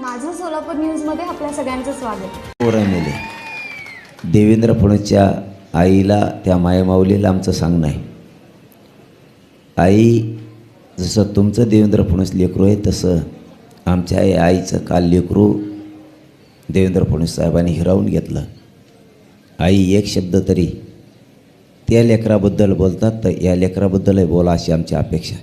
माझं सोलापूर न्यूजमध्ये आपल्या सगळ्यांचं स्वागत. पोरं देवेंद्र फडणवीसच्या आईला त्या मायमाऊलीला आमचं सांगणं आहे आई जसं तुमचं देवेंद्र फडणवीस लेकरू आहे तसं आमच्या आई आईचं काल लेकरू देवेंद्र फडणवीस साहेबांनी हिरावून घेतलं. आई एक शब्द तरी त्या लेकराबद्दल बोलतात तर या लेकराबद्दलही बोला अशी आमची अपेक्षा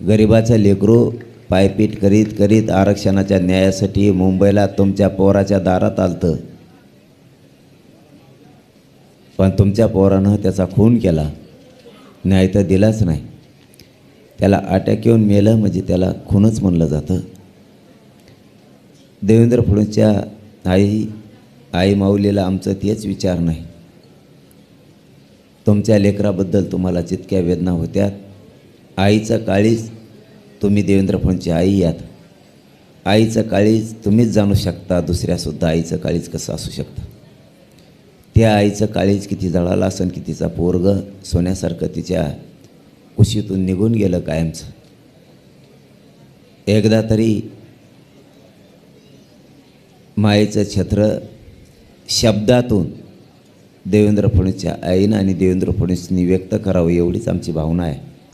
गरिबाचं लेकरू पायपीट करीत करीत आरक्षणाच्या न्यायासाठी मुंबईला तुमच्या पोराच्या दारात आलतं. पण तुमच्या पोरानं त्याचा खून केला. न्याय तर दिलाच नाही. त्याला अटॅक येऊन मेलं म्हणजे त्याला खूनच म्हणलं जातं. देवेंद्र फडणवीसच्या आई आई माऊलीला आमचं तेच विचार नाही. तुमच्या लेकराबद्दल तुम्हाला जितक्या वेदना होत्या आईचं काळीच तुम्ही देवेंद्र फडणवीसची आई यात आईचं काळीज तुम्हीच जाणू शकता दुसऱ्यासुद्धा आईचं काळीज कसं असू शकतं? त्या आईचं काळीज किती जळाला असन की तिचा पोरग सोन्यासारखं तिच्या कुशीतून निघून गेलं कायमचं? एकदा तरी मायेचं छत्र शब्दातून देवेंद्र फडणवीसच्या आईनं आणि देवेंद्र फडणवीसनी व्यक्त करावं एवढीच आमची भावना आहे.